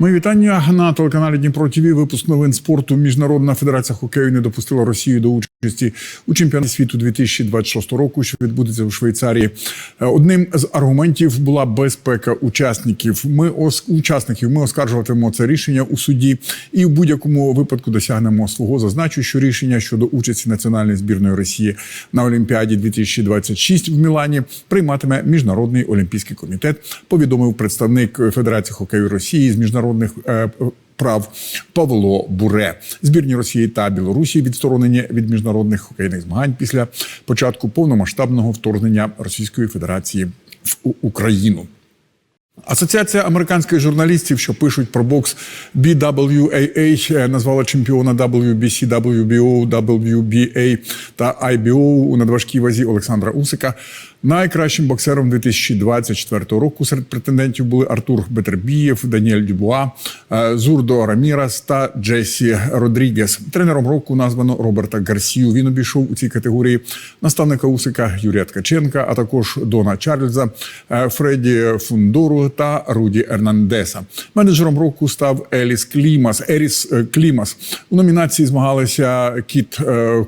Мої вітання на телеканалі Дніпро ТВ. Випуск новин спорту. Міжнародна федерація хокею не допустила Росію до участі у чемпіонаті світу 2026 року, що відбудеться у Швейцарії. Е, Одним з аргументів була безпека учасників. Ми ос- учасників ми оскаржуватимемо це рішення у суді і в будь-якому випадку досягнемо свого. Зазначу, що рішення щодо участі національної збірної Росії на Олімпіаді 2026 в Мілані прийматиме міжнародний олімпійський комітет. Повідомив представник Федерації хокею Росії з міжнародних е, прав Павло Буре. Збірні Росії та Білорусі відсторонені від міжнародних хокейних змагань після початку повномасштабного вторгнення Російської Федерації в Україну. Асоціація американських журналістів, що пишуть про бокс BWAA, е, назвала чемпіона WBC, WBO, WBA та IBO у надважкій вазі Олександра Усика. Найкращим боксером 2024 року серед претендентів були Артур Бетербієв, Даніель Дюбуа, е, Зурдо Рамірас та Джесі Родрігес. Тренером року названо Роберта Гарсію. Він обійшов у цій категорії наставника Усика Юрія Ткаченка, а також Дона Чарльза, е, Фредді Фундору та Руді Ернандеса. Менеджером року став Еліс Клімас. Еріс е, Клімас. У номінації змагалися Кіт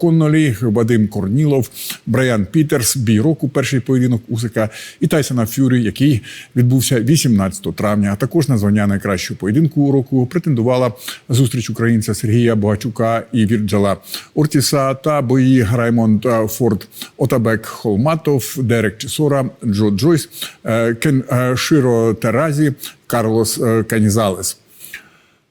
Коннолі, Вадим Корнілов, Брайан Пітерс, бій року, перший поєдинок Усика і Тайсона Фюрі, який відбувся 18 травня. А також на звання найкращого поєдинку року претендувала зустріч українця Сергія Богачука і Вірджала Ортіса та бої Раймонд е, Форд Отабек Холматов, Дерек Чесора, Джо Джойс, е, Кен е, Широ Теразі, Карлос Канізалес.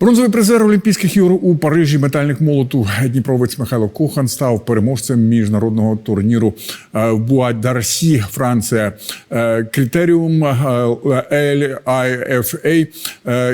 Бронзовий призер Олімпійських ігор у Парижі метальник молоту Дніпровець Михайло Кохан став переможцем міжнародного турніру е, в Буа-Дарсі, Франція. Е, Критеріум LIFA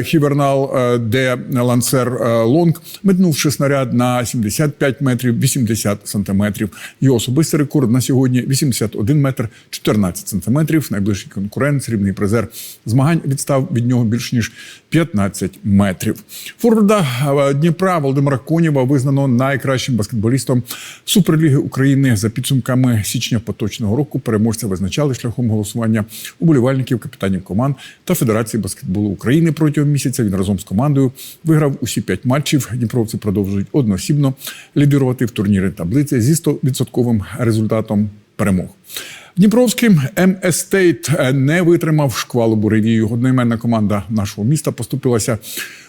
Хівернал е, де Лансер Лонг, метнувши снаряд на 75 метрів 80 сантиметрів. Його особистий рекорд на сьогодні 81 метр 14 сантиметрів. Найближчий конкурент, срібний призер змагань, відстав від нього більш ніж 15 метрів. Форварда е, Дніпра Володимира Конєва визнано найкращим баскетболістом Суперліги України за підсумками січня поточного року. Переможця визначали шляхом голосування уболівальників, капітанів команд та Федерації баскетболу України протягом місяця. Він разом з командою виграв усі п'ять матчів. Дніпровці продовжують одноосібно лідирувати в турнірі таблиці зі 100% результатом перемог. Дніпровський МС Стейт не витримав шквалу буревію. Одноіменна команда нашого міста поступилася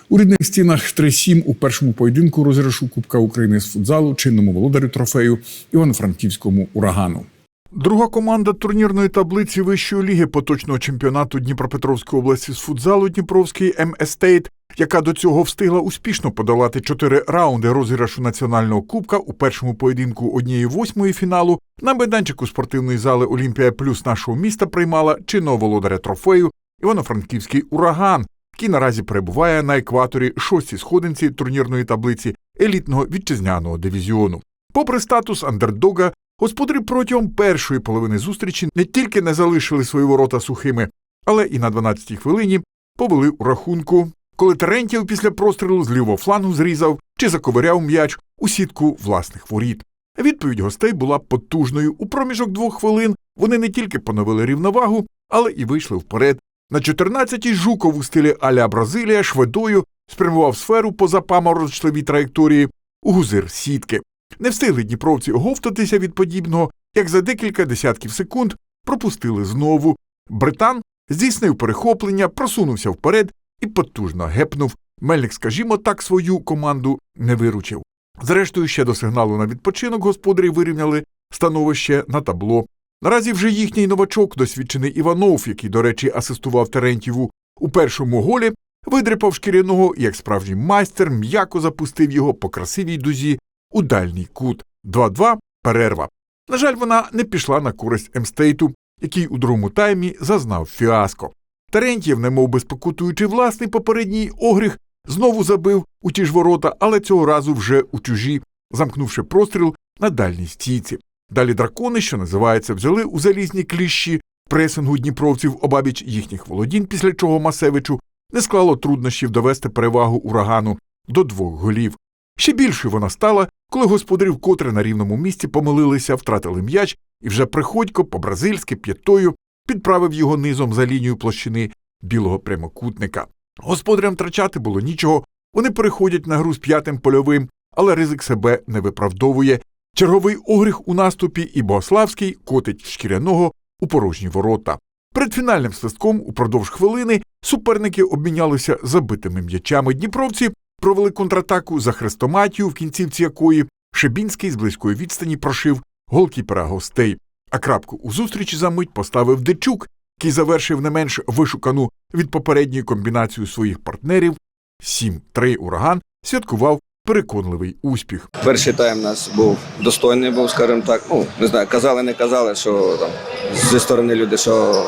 у рідних стінах 3-7 у першому поєдинку розіграшу Кубка України з футзалу, чинному володарю трофею Івано-Франківському урагану. Друга команда турнірної таблиці вищої ліги поточного чемпіонату Дніпропетровської області з футзалу Дніпровський МС Стейт, яка до цього встигла успішно подолати чотири раунди розіграшу національного кубка у першому поєдинку однієї восьмої фіналу на майданчику спортивної зали Олімпія Плюс нашого міста приймала чинного володаря трофею Івано-Франківський ураган, який наразі перебуває на екваторі шостій сходинці турнірної таблиці елітного вітчизняного дивізіону. Попри статус андердога, господарі протягом першої половини зустрічі не тільки не залишили свої ворота сухими, але і на 12-й хвилині повели у рахунку, коли Терентів після прострілу з лівого флангу зрізав чи заковиряв м'яч у сітку власних воріт. Відповідь гостей була потужною. У проміжок двох хвилин вони не тільки поновили рівновагу, але і вийшли вперед. На 14-й Жуков у стилі Аля Бразилія шведою спрямував сферу поза паморочливій траєкторії у гузир сітки. Не встигли дніпровці оговтатися від подібного, як за декілька десятків секунд пропустили знову. Британ здійснив перехоплення, просунувся вперед і потужно гепнув. Мельник, скажімо так, свою команду не виручив. Зрештою, ще до сигналу на відпочинок господарі вирівняли становище на табло. Наразі вже їхній новачок, досвідчений Іванов, який, до речі, асистував Терентьєву у першому голі, видрипав шкіряного як справжній майстер, м'яко запустив його по красивій дузі у дальній кут. 2-2 перерва. На жаль, вона не пішла на користь Емстейту, який у другому таймі зазнав фіаско. Терентьєв, немов би спокутуючи власний попередній огріх, знову забив у ті ж ворота, але цього разу вже у чужі, замкнувши простріл на дальній стійці. Далі дракони, що називається, взяли у залізні кліщі пресингу дніпровців обабіч їхніх володінь, після чого Масевичу не склало труднощів довести перевагу урагану до двох голів. Ще більшою вона стала, коли господарі вкотре на рівному місці помилилися, втратили м'яч, і вже приходько по-бразильськи п'ятою підправив його низом за лінію площини білого прямокутника. Господарям втрачати було нічого. Вони переходять на гру з п'ятим польовим, але ризик себе не виправдовує. Черговий огріх у наступі і Богославський котить шкіряного у порожні ворота. Перед фінальним свистком упродовж хвилини суперники обмінялися забитими м'ячами. Дніпровці провели контратаку за хрестоматію, в кінцівці якої Шебінський з близької відстані прошив голкіпера гостей. А крапку у зустрічі за мить поставив Дечук, який завершив не менш вишукану від попередньої комбінацію своїх партнерів. 7-3 ураган святкував переконливий успіх. Перший тайм у нас був достойний, був, скажімо так. Ну, не знаю, казали, не казали, що там зі сторони люди, що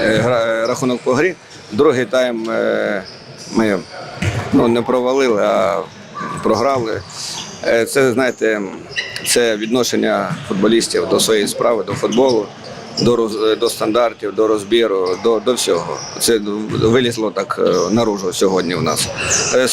е, гра- рахунок по грі. Другий тайм е, ми ну, не провалили, а програли. Е, Це, знаєте, це відношення футболістів до своєї справи, до футболу, до, роз- до стандартів, до розбіру, до, до всього. Це вилізло так е, наружу сьогодні у нас. Е,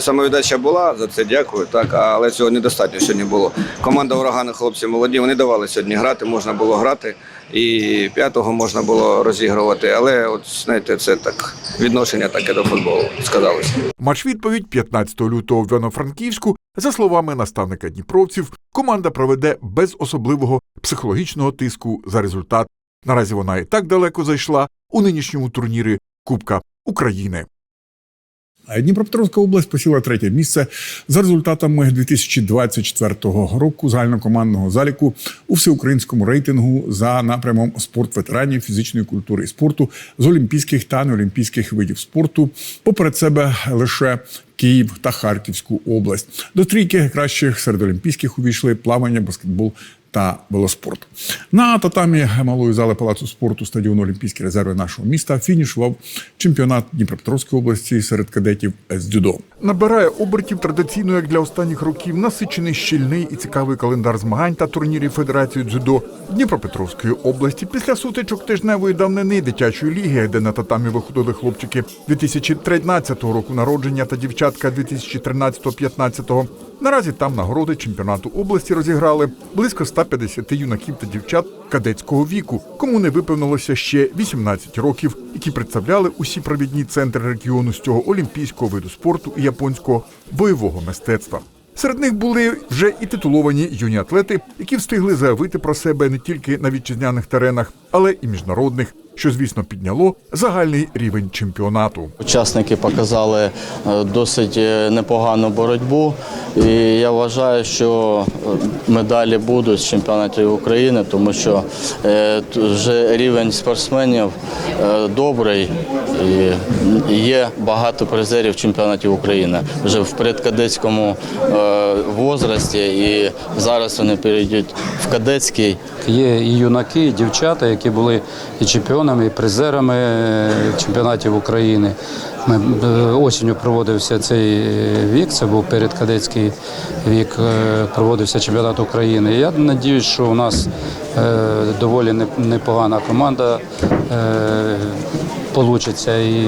Самовіддача була, за це дякую, так, але цього недостатньо сьогодні було. Команда урагани, хлопці молоді, вони давали сьогодні грати, можна було грати, і п'ятого можна було розігрувати. Але от знаєте, це так відношення таке до футболу сказалося. Матч відповідь 15 лютого в Івано-Франківську. За словами наставника дніпровців, команда проведе без особливого психологічного тиску за результат. Наразі вона і так далеко зайшла у нинішньому турнірі Кубка України. Дніпропетровська область посіла третє місце за результатами 2024 року загальнокомандного заліку у всеукраїнському рейтингу за напрямом спорт ветеранів фізичної культури і спорту з олімпійських та неолімпійських видів спорту. Поперед себе лише Київ та Харківську область. До трійки кращих серед олімпійських увійшли плавання, баскетбол та велоспорт. На татамі малої зали палацу спорту стадіону Олімпійські резерви нашого міста фінішував чемпіонат Дніпропетровської області серед кадетів з дзюдо. Набирає обертів традиційно, як для останніх років, насичений щільний і цікавий календар змагань та турнірів Федерації дзюдо Дніпропетровської області. Після сутичок тижневої давнини дитячої ліги, де на татамі виходили хлопчики 2013 року народження та дівчатка 2013-15. Наразі там нагороди чемпіонату області розіграли близько 150 юнаків та дівчат кадетського віку, кому не виповнилося ще 18 років, які представляли усі провідні центри регіону з цього олімпійського виду спорту і японського бойового мистецтва. Серед них були вже і титуловані юні атлети, які встигли заявити про себе не тільки на вітчизняних теренах, але і міжнародних, що звісно підняло загальний рівень чемпіонату. Учасники показали е, досить е, непогану боротьбу, і я вважаю, що е, медалі будуть з чемпіонатів України, тому що вже рівень спортсменів добрий і є багато призерів чемпіонатів України вже в предкадетському возрасті, і зараз вони перейдуть в кадетський. Є і юнаки, і дівчата, які були і чемпіонами, і призерами е, чемпіонатів України. Ми е, осінню проводився цей вік, це був передкадетський вік, е, проводився чемпіонат України. Я сподіваюся, що у нас е, доволі непогана команда е, получиться і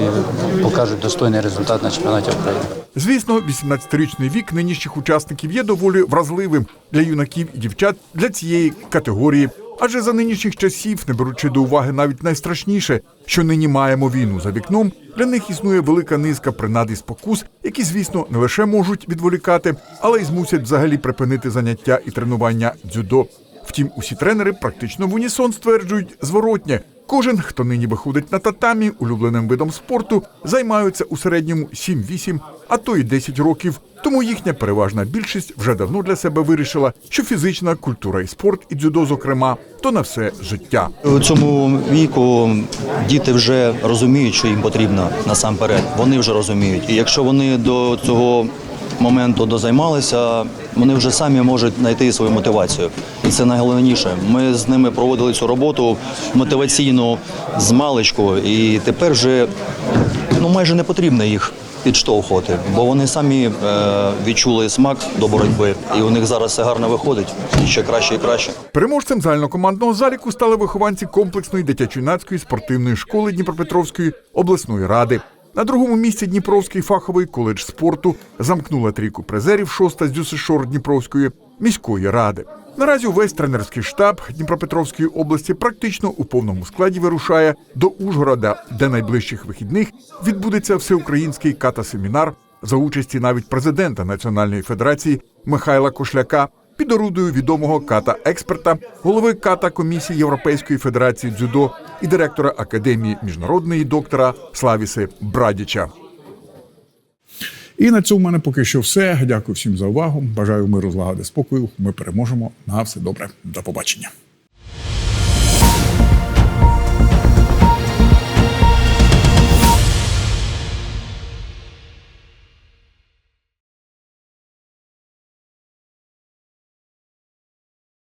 покажуть достойний результат на чемпіонаті України. Звісно, 18-річний вік нинішніх учасників є доволі вразливим для юнаків і дівчат для цієї категорії. Адже за нинішніх часів, не беручи до уваги навіть найстрашніше, що нині маємо війну за вікном, для них існує велика низка принад і спокус, які, звісно, не лише можуть відволікати, але й змусять взагалі припинити заняття і тренування дзюдо. Втім, усі тренери практично в унісон стверджують зворотнє. Кожен, хто нині виходить на татамі, улюбленим видом спорту, займаються у середньому 7-8, а то й 10 років. Тому їхня переважна більшість вже давно для себе вирішила, що фізична культура і спорт, і дзюдо, зокрема, то на все життя. У цьому віку діти вже розуміють, що їм потрібно насамперед. Вони вже розуміють. І якщо вони до цього моменту дозаймалися, вони вже самі можуть знайти свою мотивацію. І це найголовніше. Ми з ними проводили цю роботу мотиваційну з маличку, і тепер вже ну майже не потрібно їх. Підштовхувати, бо вони самі е, відчули смак до боротьби, і у них зараз все гарно виходить і ще краще і краще. Переможцем загальнокомандного заліку стали вихованці комплексної дитячо-юнацької спортивної школи Дніпропетровської обласної ради. На другому місці Дніпровський фаховий коледж спорту замкнула трійку призерів шоста з ДЮСШОР Дніпровської міської ради. Наразі увесь тренерський штаб Дніпропетровської області практично у повному складі вирушає до Ужгорода, де найближчих вихідних відбудеться всеукраїнський ката-семінар за участі навіть президента Національної федерації Михайла Кошляка під орудою відомого ката-експерта, голови ката комісії Європейської федерації дзюдо і директора академії міжнародної доктора Славіси Брадіча. І на цьому в мене поки що все. Дякую всім за увагу. Бажаю миру, злагоди, спокою. Ми переможемо. На все добре. До побачення.